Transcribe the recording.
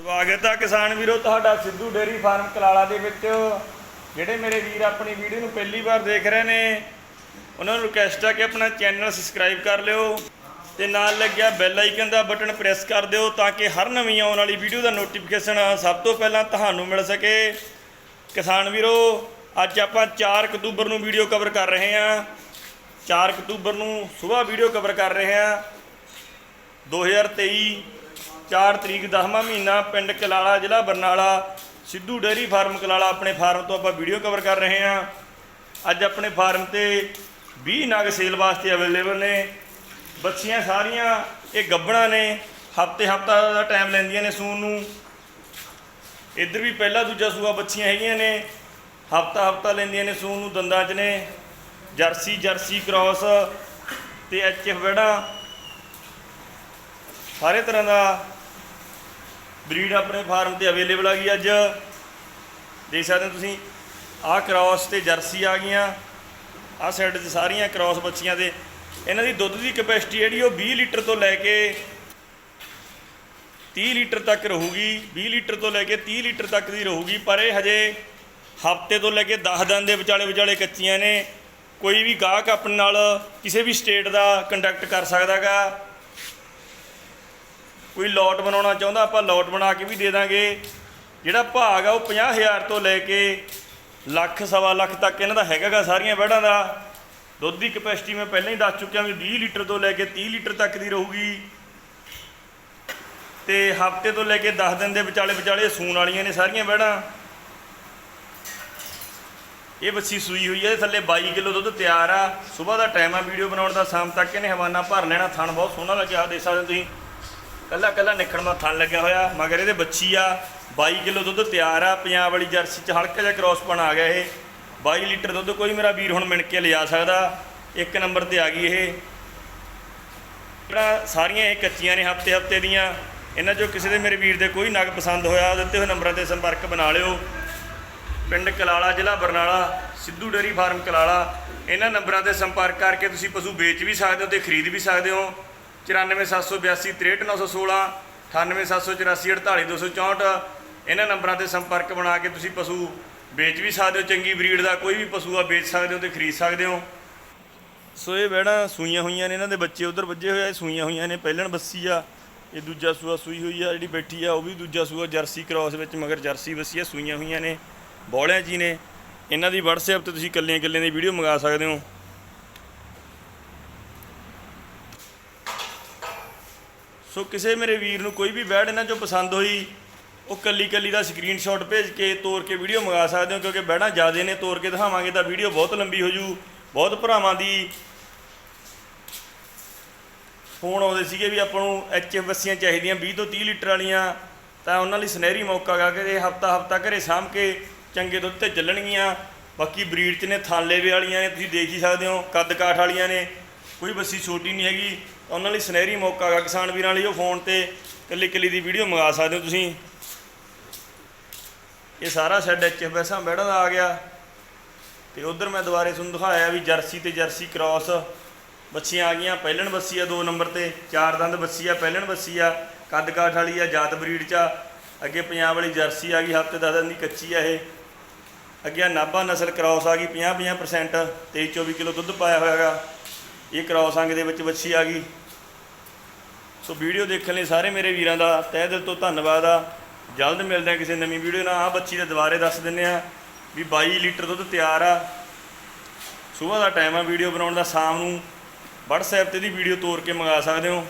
ਸਵਾਗਤ ਆ ਕਿਸਾਨ ਵੀਰੋ, ਤੁਹਾਡਾ ਸਿੱਧੂ ਡੇਰੀ ਫਾਰਮ ਕਲਾਲਾ ਦੇ ਵਿੱਚ। ਜਿਹੜੇ ਮੇਰੇ ਵੀਰ ਆਪਣੀ ਵੀਡੀਓ ਨੂੰ ਪਹਿਲੀ ਵਾਰ ਦੇਖ ਰਹੇ ਨੇ, ਉਹਨਾਂ ਨੂੰ ਰਿਕਵੈਸਟ ਆ ਕਿ ਆਪਣਾ ਚੈਨਲ ਸਬਸਕ੍ਰਾਈਬ ਕਰ ਲਿਓ ਤੇ ਨਾਲ ਲੱਗਿਆ ਬੈਲ ਆਈਕਨ ਦਾ ਬਟਨ ਪ੍ਰੈਸ ਕਰ ਦਿਓ ਤਾਂ ਕਿ ਹਰ ਨਵੀਂ ਆਉਣ ਵਾਲੀ ਵੀਡੀਓ ਦਾ ਨੋਟੀਫਿਕੇਸ਼ਨ ਸਭ ਤੋਂ ਪਹਿਲਾਂ ਤੁਹਾਨੂੰ ਮਿਲ ਸਕੇ। ਕਿਸਾਨ ਵੀਰੋ, ਅੱਜ ਆਪਾਂ 4 ਅਕਤੂਬਰ ਨੂੰ ਵੀਡੀਓ ਕਵਰ ਕਰ ਰਹੇ ਹਾਂ। 4 ਅਕਤੂਬਰ ਨੂੰ ਸਵੇਰ ਵੀਡੀਓ ਕਵਰ ਕਰ ਰਹੇ ਹਾਂ। 2023 4 ਤਰੀਕ 10ਵਾਂ ਮਹੀਨਾ ਪਿੰਡ ਕਲਾਲਾ ਜ਼ਿਲ੍ਹਾ ਬਰਨਾਲਾ, ਸਿੱਧੂ ਡੇਅਰੀ ਫਾਰਮ ਕਲਾਲਾ ਆਪਣੇ ਫਾਰਮ ਤੋਂ ਆਪਾਂ ਵੀਡੀਓ ਕਵਰ ਕਰ ਰਹੇ ਹਾਂ। ਅੱਜ ਆਪਣੇ ਫਾਰਮ ਤੇ 20 ਨਗ ਸੇਲ ਵਾਸਤੇ ਅਵੇਲੇਬਲ ਨੇ। ਬੱਚੀਆਂ ਸਾਰੀਆਂ, ਇਹ ਗੱਬਣਾ ਨੇ। ਹਫ਼ਤੇ ਹਫਤਾ ਦਾ ਟਾਈਮ ਲੈਂਦੀਆਂ ਨੇ ਸੂਣ ਨੂੰ। ਇੱਧਰ ਵੀ ਪਹਿਲਾ ਦੂਜਾ ਸੂਆ ਬੱਚੀਆਂ ਹੈਗੀਆਂ ਨੇ। ਹਫਤਾ ਹਫਤਾ ਲੈਂਦੀਆਂ ਨੇ ਸੂਣ ਨੂੰ ਦੰਦਾਂ 'ਚ ਨੇ। ਜਰਸੀ ਜਰਸੀ ਕ੍ਰਾਸ ਤੇ ਐਚ ਐਫ ਵੜਾ। ਸਾਰੇ ਤਰ੍ਹਾਂ ਦਾ ਬਰੀਡ ਆਪਣੇ ਫਾਰਮ ਤੇ ਅਵੇਲੇਬਲ ਆ ਗਈ ਅੱਜ। ਦੇਖ ਸਕਦੇ ਹੋ ਤੁਸੀਂ, ਆਹ ਕ੍ਰਾਸ ਤੇ ਜਰਸੀ ਆ ਗਈਆਂ। ਆਹ ਸਾਈਡ 'ਤੇ ਸਾਰੀਆਂ ਕ੍ਰਾਸ ਬੱਚੀਆਂ ਦੇ। ਇਹਨਾਂ ਦੀ ਦੁੱਧ ਦੀ ਕਪੈਸਿਟੀ ਜਿਹੜੀ ਉਹ 20 ਲੀਟਰ ਤੋਂ ਲੈ ਕੇ 30 ਲੀਟਰ ਤੱਕ ਰਹੂਗੀ। 20 ਲੀਟਰ ਤੋਂ ਲੈ ਕੇ 30 ਲੀਟਰ ਤੱਕ ਦੀ ਰਹੂਗੀ, ਪਰ ਇਹ ਹਜੇ ਹਫ਼ਤੇ ਤੋਂ ਲੈ ਕੇ 10 ਦਿਨ ਦੇ ਵਿਚਾਲੇ ਵਿਚਾਲੇ ਕੱਚੀਆਂ ਨੇ। ਕੋਈ ਵੀ ਗਾਹਕ ਆਪਣੇ ਨਾਲ ਕਿਸੇ ਵੀ ਸਟੇਟ ਦਾ ਕੰਟੈਕਟ ਕਰ ਸਕਦਾਗਾ ਕੋਈ ਲੋਟ ਬਣਾਉਣਾ ਚਾਹੁੰਦਾ, ਆਪਾਂ ਲੋਟ ਬਣਾ ਕੇ ਵੀ ਦੇ ਦਾਂਗੇ। ਜਿਹੜਾ ਭਾਗ ਆ ਉਹ 50000 ਤੋਂ ਲੈ ਕੇ ਲੱਖ, ਸਵਾ ਲੱਖ ਤੱਕ ਇਹਨਾਂ ਦਾ ਹੈਗਾਗਾ ਸਾਰੀਆਂ ਬੈੜਾਂ ਦਾ। ਦੁੱਧ ਦੀ ਕਪੈਸਿਟੀ ਮੈਂ ਪਹਿਲਾਂ ਹੀ ਦੱਸ ਚੁੱਕਿਆ ਵੀ 20 ਲੀਟਰ ਤੋਂ ਲੈ ਕੇ 30 ਲੀਟਰ ਤੱਕ ਦੀ ਰਹੂਗੀ। ਤੇ ਹਫ਼ਤੇ ਤੋਂ ਲੈ ਕੇ 10 ਦਿਨ ਦੇ ਵਿਚਾਲੇ ਵਿਚਾਲੇ ਸੂਣ ਵਾਲੀਆਂ ਨੇ ਸਾਰੀਆਂ ਬੈੜਾਂ ਇਹ ਬੱਚੀ ਸੂਈ ਹੋਈ ਹੈ ਇਹਦੇ ਥੱਲੇ 22 ਕਿਲੋ ਦੁੱਧ ਤਿਆਰ ਆ। ਸਵੇਰ ਦਾ ਟਾਈਮ ਆ ਵੀਡੀਓ ਬਣਾਉਣ ਦਾ, ਸ਼ਾਮ ਤੱਕ ਇਹਨੇ ਹਵਾਨਾ ਭਰ ਲੈਣਾ, ਥਣ ਬਹੁਤ ਸੋਹਣਾ ਲੱਗਿਆ ਦੇ ਸਕਦੇ ਹੋ ਤੁਸੀਂ। ਕੱਲਾ ਕੱਲਾ ਨਿਖਣ ਦਾ ਥਣ ਲੱਗਿਆ ਹੋਇਆ, ਮਗਰ ਇਹਦੇ ਬੱਚੀ ਆ 22 ਕਿਲੋ ਦੁੱਧ ਤਿਆਰ ਆ, ਪੰਜਾਬ ਵਾਲੀ ਜਰਸੀ ਚ ਹਲਕਾ ਜਿਹਾ ਕ੍ਰਾਸ ਪਣ ਆ ਗਿਆ ਇਹ। 22 ਲੀਟਰ ਦੁੱਧ ਕੋਈ ਮੇਰਾ ਵੀਰ ਹੁਣ ਮਿਣ ਕੇ ਲਿਜਾ ਸਕਦਾ, ਇੱਕ ਨੰਬਰ ਤੇ ਆ ਗਈ ਇਹ। ਜਿਹੜਾ ਸਾਰੀਆਂ ਇਹ ਕੱਚੀਆਂ ਨੇ ਹਫ਼ਤੇ ਹਫ਼ਤੇ ਦੀਆਂ, ਇਹਨਾਂ ਚੋਂ ਕਿਸੇ ਦੇ ਮੇਰੇ ਵੀਰ ਦੇ ਕੋਈ ਨਗ ਪਸੰਦ ਹੋਇਆ ਦਿੱਤੇ ਹੋਏ ਨੰਬਰਾਂ ਤੇ ਸੰਪਰਕ ਬਣਾ ਲਿਓ। ਪਿੰਡ ਕਲਾਲਾ, ਜ਼ਿਲ੍ਹਾ ਬਰਨਾਲਾ, ਸਿੱਧੂ ਡੇਰੀ ਫਾਰਮ ਕਲਾਲਾ, ਇਹਨਾਂ ਨੰਬਰਾਂ ਤੇ ਸੰਪਰਕ ਕਰਕੇ ਤੁਸੀਂ ਪਸ਼ੂ ਵੇਚ ਵੀ ਸਕਦੇ ਹੋ ਤੇ ਖਰੀਦ ਵੀ ਸਕਦੇ ਹੋ। 94782 63916 98784 ਇਹਨਾਂ ਨੰਬਰਾਂ ਤੇ ਸੰਪਰਕ ਬਣਾ ਕੇ ਤੁਸੀਂ ਪਸ਼ੂ ਵੇਚ ਵੀ ਸਕਦੇ ਹੋ, ਚੰਗੀ ਬਰੀਡ ਦਾ ਕੋਈ ਵੀ ਪਸ਼ੂ ਆ ਵੇਚ ਸਕਦੇ ਹੋ ਤੇ ਖਰੀਦ ਸਕਦੇ ਹੋ। ਸੋ ਇਹ ਬੈੜਾਂ ਸੂਈਆਂ ਹੋਈਆਂ ਨੇ, ਇਹਨਾਂ ਦੇ ਬੱਚੇ ਉਧਰ ਵੱਜੇ ਹੋਏ ਆ, ਇਹ ਸੂਈਆਂ ਹੋਈਆਂ ਨੇ। ਪਹਿਲਣ ਬੱਸੀ ਆ, ਇਹ ਦੂਜਾ ਸੂਆ ਸੂਈ ਹੋਈ ਆ, ਜਿਹੜੀ ਬੈਠੀ ਆ, ਉਹ ਵੀ ਦੂਜਾ ਸੂਆ ਜਰਸੀ ਕ੍ਰਾਸ ਵਿੱਚ, ਮਗਰ ਜਰਸੀ ਬੱਸੀ ਆ, ਸੂਈਆਂ ਹੋਈਆਂ ਨੇ, ਬੋਲਿਆਂ ਜੀ ਨੇ। ਇਹਨਾਂ ਦੀ WhatsApp ਤੇ ਤੁਸੀਂ ਕੱਲੀਆਂ ਕੱਲੀਆਂ ਦੀ ਵੀਡੀਓ ਮੰਗਾ ਸਕਦੇ ਹੋ। ਸੋ ਕਿਸੇ ਮੇਰੇ ਵੀਰ ਨੂੰ ਕੋਈ ਵੀ ਬੈਡ ਇਹਨਾਂ ਚੋਂ ਪਸੰਦ ਹੋਈ, ਉਹ ਕੱਲੀ ਕੱਲੀ ਦਾ ਸਕਰੀਨਸ਼ਾਟ ਭੇਜ ਕੇ ਤੋਰ ਕੇ ਵੀਡੀਓ ਮੰਗਾ ਸਕਦੇ ਹੋ, ਕਿਉਂਕਿ ਬੈੜਾਂ ਜ਼ਿਆਦੇ ਨੇ, ਤੋਰ ਕੇ ਦਿਖਾਵਾਂਗੇ ਤਾਂ ਵੀਡੀਓ ਬਹੁਤ ਲੰਬੀ ਹੋ ਜੂ, ਬਹੁਤ ਭਰਾਵਾਂ ਦੀ ਫੋਨ ਆਉਂਦੇ ਸੀਗੇ ਵੀ ਆਪਾਂ ਨੂੰ ਐਚਐਫ ਬੱਸੀਆਂ ਚਾਹੀਦੀਆਂ 20 ਤੋਂ 30 ਲੀਟਰ ਵਾਲੀਆਂ, ਤਾਂ ਉਹਨਾਂ ਲਈ ਸੁਨਹਿਰੀ ਮੌਕਾ ਗਾ ਕੇ ਹਫਤਾ ਹਫਤਾ ਘਰੇ ਸਾਂਭ ਕੇ ਚੰਗੇ ਦੁੱਧ ਤੇ ਚੱਲਣਗੀਆਂ। ਬਾਕੀ ਬਰੀਡ 'ਚ ਨੇ ਥਾਲੇਵੇ ਵਾਲੀਆਂ ਨੇ, ਤੁਸੀਂ ਦੇਖ ਹੀ ਸਕਦੇ ਹੋ, ਕੱਦ ਕਾਠ ਵਾਲੀਆਂ ਨੇ, ਕੋਈ ਬੱਸੀ ਛੋਟੀ ਨਹੀਂ ਹੈਗੀ। ਤਾਂ ਉਹਨਾਂ ਲਈ ਸੁਨਹਿਰੀ ਮੌਕਾ ਗਾ ਕਿਸਾਨ ਵੀਰਾਂ ਲਈ ਉਹ ਫੋਨ ਤੇ ਕੱਲੀ ਕੱਲੀ ਦੀ ਵੀਡੀਓ ਮੰਗਾ ਸਕਦੇ ਹੋ ਤੁਸੀਂ। ਇਹ ਸਾਰਾ ਸੈੱਡ ਐਚਐਫ ਵੈਸਾ ਬੈੜਾ ਦਾ ਆ ਗਿਆ। ਤੇ ਉਧਰ ਮੈਂ ਦੁਬਾਰੇ ਤੁਹਾਨੂੰ ਦਿਖਾਇਆ ਵੀ ਜਰਸੀ ਤੇ ਜਰਸੀ ਕ੍ਰਾਸ ਬੱਚੀਆਂ ਆ ਗਈਆਂ। ਪਹਿਲਣ ਬੱਸੀ ਆ ਦੋ ਨੰਬਰ ਤੇ, ਚਾਰ ਦੰਦ ਬੱਸੀ ਆ, ਪਹਿਲਣ ਬੱਸੀ ਆ ਕੱਦ ਕਾਠ ਵਾਲੀ ਆ, ਜਾਤ ਬਰੀਡ ਚ ਆ। ਅੱਗੇ ਪੰਜਾਬ ਵਾਲੀ ਜਰਸੀ ਆ ਗਈ, ਹਫ਼ਤੇ ਦਸ ਦਿਨ ਦੀ ਕੱਚੀ ਆ ਇਹ। ਅੱਗੇ ਆ ਨਾਭਾ ਨਸਲ ਕ੍ਰਾਸ ਆ ਗਈ 50 50% 23 24 ਕਿਲੋ ਦੁੱਧ ਪਾਇਆ ਹੋਇਆਗਾ ਇਹ ਕ੍ਰਾਸ ਅੰਗ ਦੇ ਵਿੱਚ ਬੱਚੀ ਆ ਗਈ। ਸੋ ਵੀਡੀਓ ਦੇਖਣ ਲਈ ਸਾਰੇ ਮੇਰੇ ਵੀਰਾਂ ਦਾ ਤਹਿ ਦਿਲ ਤੋਂ ਧੰਨਵਾਦ ਆ। ਜਲਦ ਮਿਲਦੇ ਆ ਕਿਸੇ ਨਵੀਂ ਵੀਡੀਓ ਨਾਲ। ਆ ਬੱਚੀ ਦੇ ਦੁਬਾਰੇ ਦੱਸ ਦਿੰਨੇ ਆ ਵੀ 22 ਲੀਟਰ ਦੁੱਧ ਤਿਆਰ ਆ। ਸਵੇਰ ਦਾ ਟਾਈਮ ਆ ਵੀਡੀਓ ਬਣਾਉਣ ਦਾ। ਸ਼ਾਮ ਨੂੰ WhatsApp ਤੇ ਦੀ ਵੀਡੀਓ ਤੋਰ ਕੇ ਮੰਗਾ ਸਕਦੇ ਹੋ।